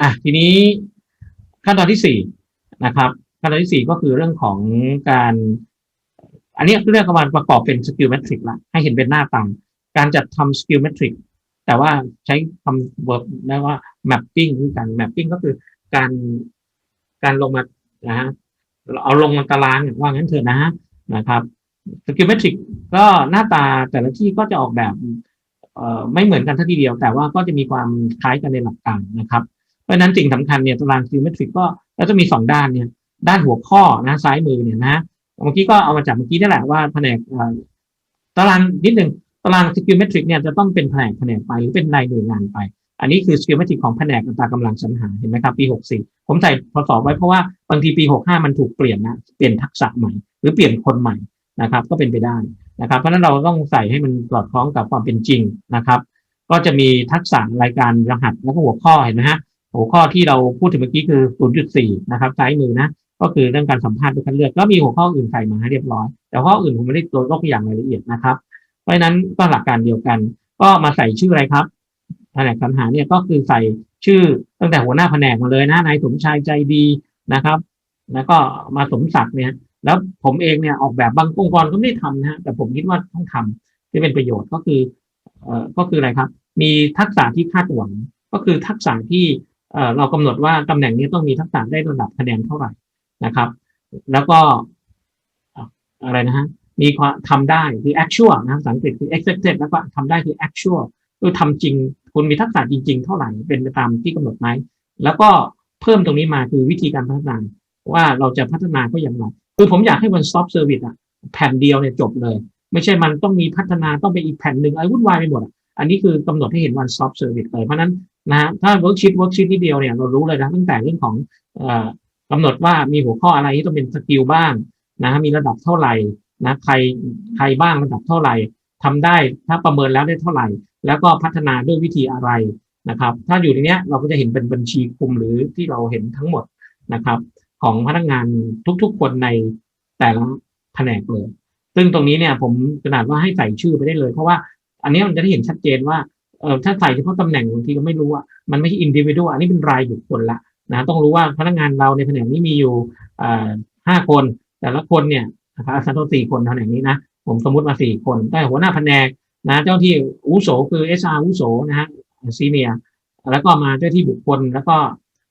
อะทีนี้ขั้นตอนที่สี่นะครับขั้นตอนที่สี่ก็คือเรื่องของการ อันนี้เรียกว่าประกอบเป็นสกิลเมทริกละให้เห็นเป็นหน้าตาการจัดทำสกิลเมทริกแต่ว่าใช้คำเวิร์บได้ว่า mapping คือการ mapping ก็คือการการลงมานะฮะเอาลงมาตารางว่างั้นเถอะนะฮะนะครับสกิลเมทริกก็หน้าตาแต่ละที่ก็จะออกแบบเอ่อไม่เหมือนกันทั้งทีเดียว แต่ว่าก็จะมีความคล้ายกันในหลักการนะครับ ราะนั้นสิ่งสำคัญเนี่ยตารางคิวเมทริกก็แล้วจะมีสองด้านเนี่ยด้านหัวข้อนะซ้ายมือเนี่ยนะเมื่อกี้ก็เอามาจากเมื่อกี้นี่แหละว่าแผนกตารางนิดหนึ่งตารางสกิลเมทริกเนี่ยจะต้องเป็นแผนกแผนกไปหรือเป็นรายหน่วยงานไป อันนี้คือสกิลเมทริกของแผนกอัตรากำลังสรรหาเห็นไหมครับปี 64 ผมใส่พศไว้เพราะว่าบางทีปี 65 มันถูกเปลี่ยนนะเปลี่ยนทักษะใหม่ หรือเปลี่ยนคนใหม่นะครับก็เป็นไปได้นะครับเพราะฉะนั้นเราต้องใส่ให้มันสอดคล้องกับความเป็นจริงนะครับ ก็จะมีทักษะรายการรหัสแล้วก็หัวข้อเห็นไหมฮะ หัวข้อที่เราพูดถึงเมื่อกี้คือ 0.4 นะครับซ้ายมือนะ ก็คือเรื่องการสัมภาษณ์ด้วยคัดเลือกก็มีหัวข้ออื่นใส่มาให้เรียบร้อย แต่ข้ออื่นผมไม่ได้ตัวยกตัวอย่างรายละเอียดนะครับ เพราะฉะนั้นก็หลักการเดียวกัน ก็มาใส่ชื่ออะไรครับแผนกสรรหาเนี่ยก็คือใส่ชื่อตั้งแต่หัวหน้าแผนกมาเลยนะนายสมชายใจดีนะครับ แล้วก็มาสมศักดิ์เนี่ยแล้วผมเองเนี่ยออกแบบบางองค์กรก็ไม่ได้ทำนะแต่ผมคิดว่าต้องทำที่เป็นประโยชน์ก็คือเอ่อก็คืออะไรครับ มีทักษะที่คาดหวัง ก็คือทักษะที่ เอ่อเรากำหนดว่าตำแหน่งนี้ต้องมีทักษะได้ระดับคะแนนเท่าไหร่นะครับ แล้วก็อะไรนะฮะมีความทำได้คือ actual นะภาษาอังกฤษคือ expected แล้วก็ทำได้คือ actual คือทำจริง คุณมีทักษะจริง ๆ เท่าไหร่เป็นไปตามที่กำหนดไหมแล้วก็เพิ่มตรงนี้มาคือวิธีการพัฒนาว่าเราจะพัฒนาก็อย่างไรคือผมอยากให้ one stop service อะแผ่นเดียวเนี่ยจบเลย ไม่ใช่มันต้องมีพัฒนาต้องไปอีกแผ่นหนึ่งไอะไรวุ่นวายไปหมดอะอันนี้คือกำหนดให้เห็น one stop service เลยเพราะนั้น นะถ้า worksheet worksheet ที่เดียวเนี่ยเรารู้เลยนะตั้งแต่เรื่องของอ่อกำหนดว่ามีหัวข้ออะไรที่ต้องเป็นสกิลบ้างนะมีระดับเท่าไหร่นะใครใครบ้างระดับเท่าไหร่ทำได้ถ้าประเมินแล้วได้เท่าไหร่ แล้วก็พัฒนาด้วยวิธีอะไรนะครับ ถ้าอยู่ในนี้เราก็จะเห็นเป็นบัญชีคุมหรือที่เราเห็นทั้งหมดนะครับ ของพนักงานทุกๆคนในแต่ละแผนกเลย ซึ่งตรงนี้เนี่ยผมขนาดว่าให้ใส่ชื่อไปได้เลย เพราะว่าอันนี้มันจะได้เห็นชัดเจนว่า เออถ้าใส่เฉพาะตำแหน่งบางทีก็ไม่รู้ว่ามันไม่ใช่อินดิวิ a l อันนี้เป็นรายบุคคลละนะต้องรู้ว่าพนักงานเราในแผนกนี้มีอยู่ห้าคน แต่ละคนเนี่ยนะครับอาสาตัวสี่คนแผนกนี้นะผมสมมติมาสี่คนได้หัวหน้าแผนกนะเจ้าที่อุโสคือ SR อาวุโสนะฮะซีเนียแล้วก็มาเจ้าที่บุคคลแล้วก็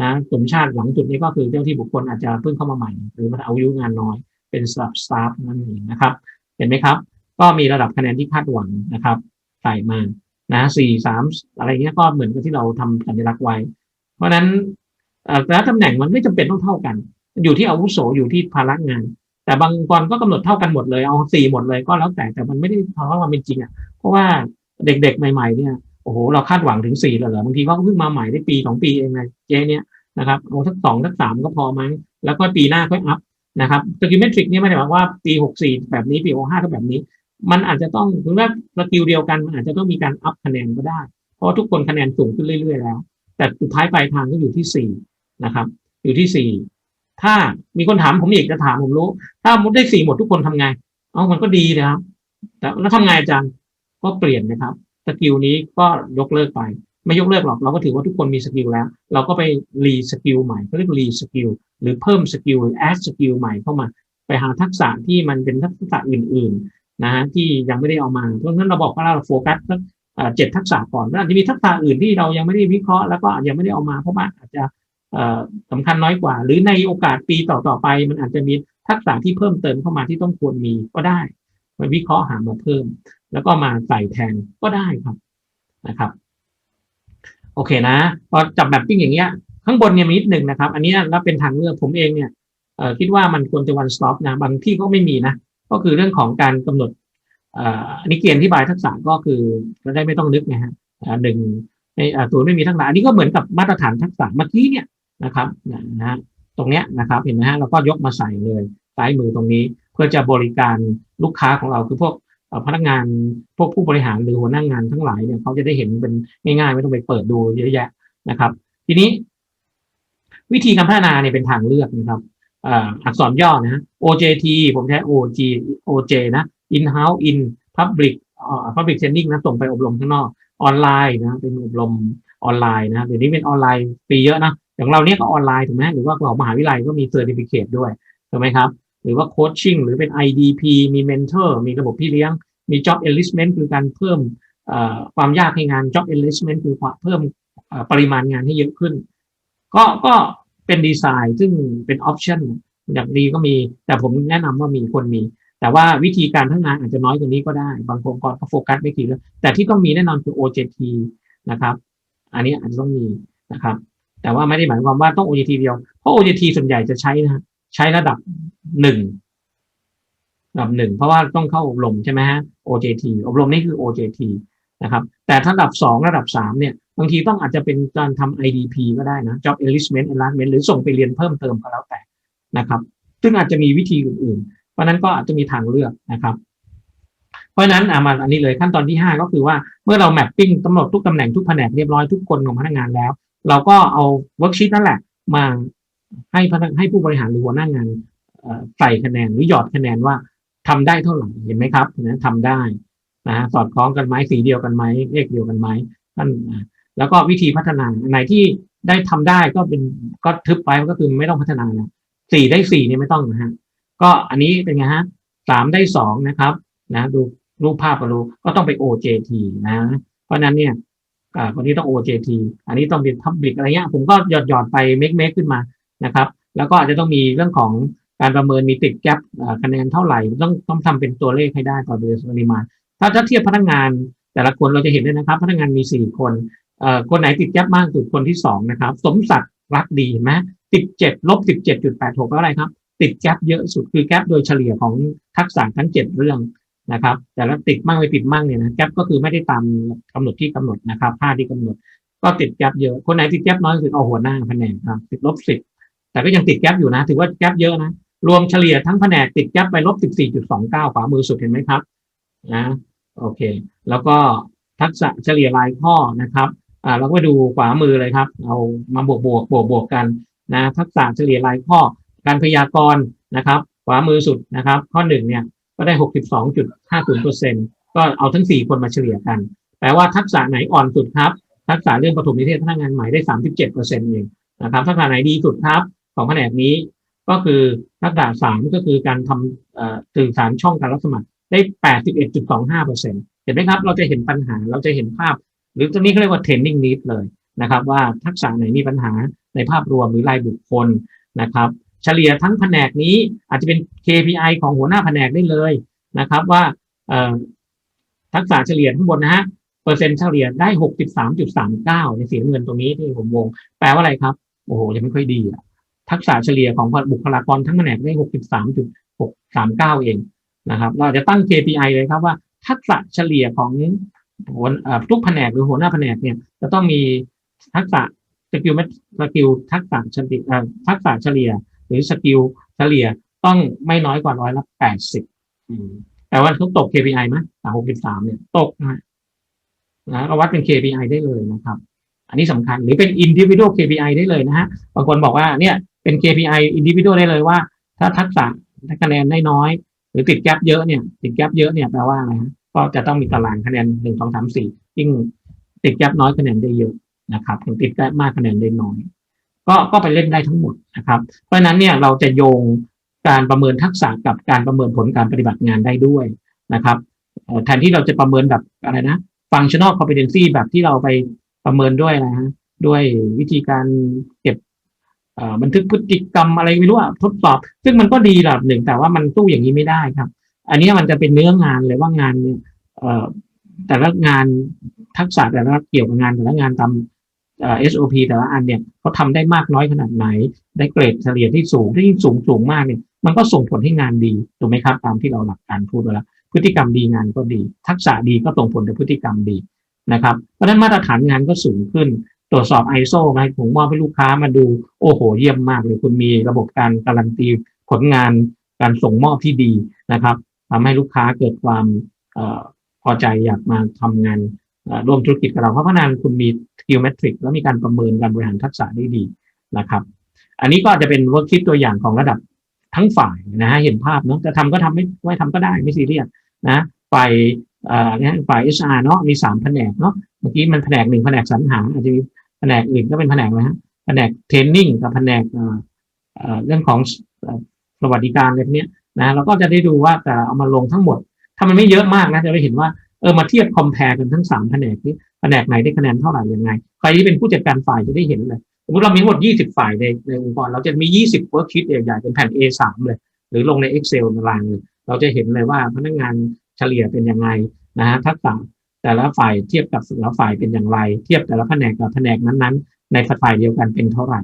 นะสมชาติหลังจุดนี้ก็คือเจ้าที่บุคคลอาจจะเพิ่งเข้ามาใหม่ หรือมาอายุงานน้อยเป็นสตาฟสตาฟนั่นเองนะครับ เห็นไหมครับ ก็มีระดับคะแนนที่คาดหวังนะครับใส่มา นะสี่สามอะไรเงี้ยก็เหมือนกับที่เราทำสัญลักษณ์ไว้ เพราะฉะนั้นแต่ละตำแหน่งมันไม่จำเป็นต้องเท่ากัน อยู่ที่อาวุโสอยู่ที่ภาระงาน แต่บางองค์กรก็กำหนดเท่ากันหมดเลยเอาสี่หมดเลยก็แล้วแต่แต่มันไม่ได้เพราะว่ามันเป็นจริงอะเพราะว่าเด็กๆ ใหม่ ๆเนี่ยโอ้โหเราคาดหวังถึงสี่เลยเหรอบางทีก็เพิ่งมาใหม่ได้ปีสองปีเองไงเจ๊เนี่ยนะครับเอาสักสองสักสามก็พอมั้งแล้วก็ปีหน้าค่อยอัพนะครับสกิลเมทริกนี่ไม่ได้หมายว่าปีหกสี่แบบนี้ปีหกห้าก็แบบนี้ มันอาจจะต้องถึงแม้สกิลเดียวกันมันอาจจะต้องมีการอัพคะแนนก็ได้ เพราะทุกคนคะแนนสูงขึ้นเรื่อยๆแล้ว แต่สุดท้ายปลายทางก็อยู่ที่สี่นะครับ อยู่ที่สี่ถ้ามีคนถามผมอีกจะถามผมรู้ ถ้ามุดได้สี่หมดทุกคนทำไงเอมันก็ดีนะครับ แต่แล้วทำไงอาจารย์ก็เปลี่ยนนะครับสกิลนี้ก็ยกเลิกไป ไม่ยกเลิกหรอกเราก็ถือว่าทุกคนมีสกิลแล้ว เราก็ไปรีสกิลใหม่เขาเรียกรีสกิลหรือเพิ่มสกิลหรือแอดสกิลใหม่เข้ามา ไปหาทักษะที่มันเป็นทักษะอื่น ๆ นะฮะที่ยังไม่ได้เอามาเพราะฉะนั้นเราบอกว่าเราโฟกัสเจ็ดทักษะก่อนแล้วอาจจะมีทักษะอื่นที่เรายังไม่ได้วิเคราะห์แล้วก็ยังไม่ได้เอามาเพราะว่าอาจจะสำคัญน้อยกว่า หรือในโอกาสปีต่อๆไป มันอาจจะมีทักษะที่เพิ่มเติมเข้ามาที่ต้องควรมีก็ได้ไปวิเคราะห์หามาเพิ่ม แล้วก็มาใส่แทนก็ได้ครับนะครับ โอเคนะพอจับแบบปิ้งอย่างเงี้ย ข้างบนเนี่ยมีนิดหนึ่งนะครับ อันนี้แล้วเป็นทางเลือกผมเองเนี่ยคิดว่ามันควรจะ one stop นะบางที่ก็ไม่มีนะ ก็คือเรื่องของการกำหนดอันนี้เกณฑ์ที่บายทักษะก็คือจะได้ไม่ต้องนึกนะฮะหนึ่งในตัวไม่มีทักษะอันนี้ก็เหมือนกับมาตรฐานทักษะเมื่อกี้เนี่ยนะครับนะฮะตรงเนี้ยนะครับเห็นไหมฮะเราก็ยกมาใส่เลยซ้ายมือตรงนี้ เพื่อจะบริการลูกค้าของเราคือพวกพนักงานพวกผู้บริหารหรือหัวหน้างงานทั้งหลายเนี่ยเขาจะได้เห็นเป็นง่ายๆ ไม่ต้องไปเปิดดูเยอะแยะนะครับ ทีนี้ วิธีการพัฒนาเนี่ยเป็นทางเลือกนะครับ อักษรย่อนะฮะ OJT ผมใช้ OG OJ นะ In House In Public Public Training นะส่งไปอบรมข้างนอกออนไลน์นะเป็นอบรมออนไลน์นะเดี๋ยวนี้เป็นออนไลน์ฟรีเยอะนะอย่างเราเนี้ยก็ออนไลน์ถูกไหมหรือว่าของมหาวิทยาลัยก็มีเซอร์ติฟิเคด้วยถูกไหมครับ หรือว่าโคชชิ่งหรือเป็น IDP มีเมนเทอร์มีระบบพี่เลี้ยง มี job enlistment คือการเพิ่มความยากให้งาน job enlistment คือความเพิ่มปริมาณงานให้เยอะขึ้น ก็ก็ เป็นดีไซน์ ซึ่งเป็นออปชั่นอย่างดีก็มี แต่ผมแนะนำว่ามีคนมี แต่ว่าวิธีการพัฒนาอาจจะน้อยกว่านี้ก็ได้ บางองค์กรก็โฟกัสไม่กี่เรื่องแต่ที่ต้องมีแน่นอนคือ OJT นะครับ อันนี้อาจจะต้องมีนะครับ แต่ว่าไม่ได้หมายความว่าต้อง OJT เดียว เพราะ OJT ส่วนใหญ่จะใช้นะใช้ระดับหนึ่งระดับหนึ่งเพราะว่าต้องเข้าอบรมใช่ไหมฮะ OJT อบรมนี่คือ OJT นะครับ แต่ระดับสองระดับสามเนี่ย บางทีต้องอาจจะเป็นการทำ IDP ก็ได้นะ Job Enlistment Enlargement หรือส่งไปเรียนเพิ่มเติมก็แล้วแต่นะครับ ซึ่งอาจจะมีวิธีอื่นๆ เพราะนั้นก็อาจจะมีทางเลือกนะครับ เพราะนั้นอะมาอันนี้เลยขั้นตอนที่ 5 ก็คือว่าเมื่อเราแมปปิ้งกำหนดทุกตำแหน่งทุกแผนกเรียบร้อยทุกคนของพนักงานแล้ว เราก็เอาเวิร์กชีตนั่นแหละมาให้พนักให้ผู้บริหารหรือหัวหน้างานใส่คะแนนหรือหยอดคะแนนว่าทำได้เท่าไหร่เห็นไหมครับนะทำได้ นะฮะสอดคล้องกันไหมสีเดียวกันไหมเลขเดียวกันไหมท่านแล้วก็วิธีพัฒนาอันไหนที่ได้ทำได้ก็เป็นก็ทึบไปมันก็คือไม่ต้องพัฒนานะสี่ได้สี่เนี่ยไม่ต้องนะฮะก็อันนี้เป็นไงฮะสามได้สองนะครับนะดูรูปภาพก็รู้ก็ต้องไป OJT นะ เพราะนั้นเนี่ยอ่าคนนี้ต้อง OJT อันนี้ต้องเป็น Public อะไรเงี้ยผมก็หยอดหยอดไปเมกเมกขึ้นมานะครับ แล้วก็อาจจะต้องมีเรื่องของการประเมินมีติดแกลบคะแนนเท่าไหร่ ต้องต้องทำเป็นตัวเลขให้ได้ต่อเดือนปริมาณ ถ้าถ้าเทียบพนักงาน แต่ละคนเราจะเห็นเลยนะครับ พนักงานมีสี่คนเอ่อคนไหนติดแกลบมากสุดคนที่สองนะครับ สมศักดิ์รักดีเห็นไหมติดเจ็ดลบสิบเจ็ดจุดแปดหกอะไรครับ ติดแกลบเยอะสุดคือแกลบโดยเฉลี่ยของทักษะทั้งเจ็ดเรื่องนะครับ แต่ละติดมั่งไม่ติดมั่งเนี่ยนะแกลบก็คือไม่ได้ตามกำหนดที่กำหนดนะครับค่าที่กำหนด ก็ติดแกลบเยอะคนไหนติดแกลบน้อยสุดเอาหัวหน้าแผนกครับติดลบสิบแต่ก็ยังติดแกลบอยู่นะ ถือว่าแกลบเยอะนะรวมเฉลี่ยทั้งแผนกติดแกลบไปลบสิบสี่จุดสองเก้าขวามือสุดเห็นไหมครับนะ โอเค แล้วก็ทักษะเฉลี่ยรายข้อนะครับอ่าเราก็ดูขวามือเลยครับ เอามาบวกบวกบวกบวกกันนะทักษะเฉลี่ยรายข้อ การพยากรณ์นะครับ ขวามือสุดนะครับ ข้อหนึ่งเนี่ยก็ได้หกสิบสองจุดห้าศูนย์เปอร์เซ็นก็เอาทั้งสี่คนมาเฉลี่ยกันแปลว่าทักษะไหนอ่อนสุดครับ ทักษะเรื่องปฐมนิเทศพนักงานใหม่ได้สามสิบเจ็ดเปอร์เซ็นต์เองนะครับทักษะไหนดีสุดครับของแผนกนี้ก็คือทักษะสามก็คือการทำเอ่อสื่อสารช่องการรับสมัคร ได้แปดสิบเอ็ดจุดสองห้าเปอร์เซ็นเห็นไหมครับ เราจะเห็นปัญหา เราจะเห็นภาพ หรือตัวนี้เขาเรียกว่า training need เลยนะครับ ว่าทักษะไหนมีปัญหาในภาพรวมหรือรายบุคคลนะครับ เฉลี่ยทั้งแผนกนี้อาจจะเป็น KPI ของหัวหน้าแผนกได้เลยนะครับว่าทักษะเฉลี่ยข้างบนนะฮะเปอร์เซ็นต์เฉลี่ยได้หกสิบสามจุดสามเก้าในสีเงินตรงนี้ที่ผมวง แปลว่าอะไรครับโอ้โหยังไม่ค่อยดีอะทักษะเฉลี่ยของบุคลากรทั้งแผนกได้หกสิบสามจุดหกสามเก้าเอง นะครับ เราจะตั้ง KPI เลยครับว่าทักษะเฉลี่ยของหัวทุกแผนกหรือหัวหน้าแผนกเนี่ยจะต้องมีทักษะสกิลสกิลทักษะเฉลี่ยทักษะเฉลี่ย หรือสกิลเฉลี่ยต้องไม่น้อยกว่าร้อยละแปดสิบแต่ว่าเขาตก KPI ไหมสามหกสิบสามเนี่ยตกนะนะเราวัดเป็น KPI ได้เลยนะครับ อันนี้สำคัญหรือเป็น individual KPI ได้เลยนะฮะบางคนบอกว่าเนี่ยเป็น KPI individual ได้เลยว่า ถ้าทักษะคะแนนได้น้อย หรือติดแกลบเยอะเนี่ย ติดแกลบเยอะเนี่ยแปลว่าอะไรฮะก็จะต้องมีตารางคะแนนหนึ่งสองสามสี่ยิ่งติดแกลบน้อยคะแนนได้เยอะนะครับถึงติดแกลบมากคะแนนได้น้อย ก็ก็ไปเล่นได้ทั้งหมดนะครับ เพราะฉะนั้นเนี่ยเราจะโยงการประเมินทักษะกับการประเมินผลการปฏิบัติงานได้ด้วยนะครับแทนที่เราจะประเมินแบบอะไรนะ functional competency แบบที่เราไปประเมินด้วยอะฮะด้วยวิธีการเก็บ บันทึกพฤติกรรมอะไรไม่รู้อะทดสอบ ซึ่งมันก็ดีระดับหนึ่งแต่ว่ามันสู้อย่างนี้ไม่ได้ครับ อันนี้มันจะเป็นเนื้องานเลยว่างานเอ่อแต่ละงานทักษะแต่ละเกี่ยวกับงานแต่ละงานตามเอ่อ SOP แต่ละอันเนี่ยเขาทำได้มากน้อยขนาดไหน ได้เกรดเฉลี่ยที่สูงถ้ายิ่สูงสูงมากเนี่ยมันก็ส่งผลให้งานดีถูกไหมครับ ตามที่เราหลักการพูดไปแล้วพฤติกรรมดีงานก็ดี ทักษะดีก็ส่งผลต่อพฤติกรรมดีนะครับ เพราะฉะนั้นมาตรฐานงานก็สูงขึ้น ตรวจสอบ ISO ไหมผมมอบให้ลูกค้ามาดู โอ้โห เยี่ยมมากเลยคุณมีระบบการการันตีผลงานการส่งมอบที่ดีนะครับทำให้ลูกค้าเกิดความอพอใจอยากมาทำงานร่วมธุรกิจกับเราเพราะพนันคุณมี skill metric แล้วมีการประเมินการบริหารทักษะได้ดีนะครับ อันนี้ก็อาจจะเป็นวิร์กคิดตัวอย่างของระดับทั้งฝ่ายนะฮะเห็นภาพเนาะจะทำก็ทำไม่ไม่ทำก็ได้ไม่ซีเรียสนะฝ่ายเอ่อเนี่ยฝ่าย HR เนาะมีสามแผนกเนาะเมื่อกี้มันแผนกหนึ่งแผนกสรรหาอาจจะมี แผนกอื่นก็เป็นแผนกอะฮะแผนกเทรนนิ่งกับแผนกเรื่องของสวัสดิการอะไรพวกนี้นะเราก็จะได้ดูว่าแต่เอามาลงทั้งหมด ถ้ามันไม่เยอะมากนะจะได้เห็นว่าเออมาเทียบคอมเพลกันทั้งสามแผนกนี้แผนกไหนได้คะแนนเท่าไหร่ยังไง ใครที่เป็นผู้จัดการฝ่ายจะได้เห็นเลยสมมติเรามีทั้งหมด 20 ฝ่ายในในองค์กร เราจะมี 20 worksheet ใหญ่ๆเป็นแผ่น A3 เลย หรือลงใน Excel ตารางเลยเราจะเห็นเลยว่าพนักงานเฉลี่ยเป็นยังไงนะฮะทักษะ แต่ละฝ่ายเทียบกับแต่ละฝ่ายเป็นอย่างไร เทียบแต่ละแผนกกับแผนกนั้นๆ ในฝ่ายเดียวกันเป็นเท่าไหร่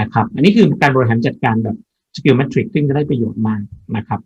นะครับ อันนี้คือการบริหารจัดการแบบ skill metric ซึ่งจะได้ประโยชน์มากนะครับ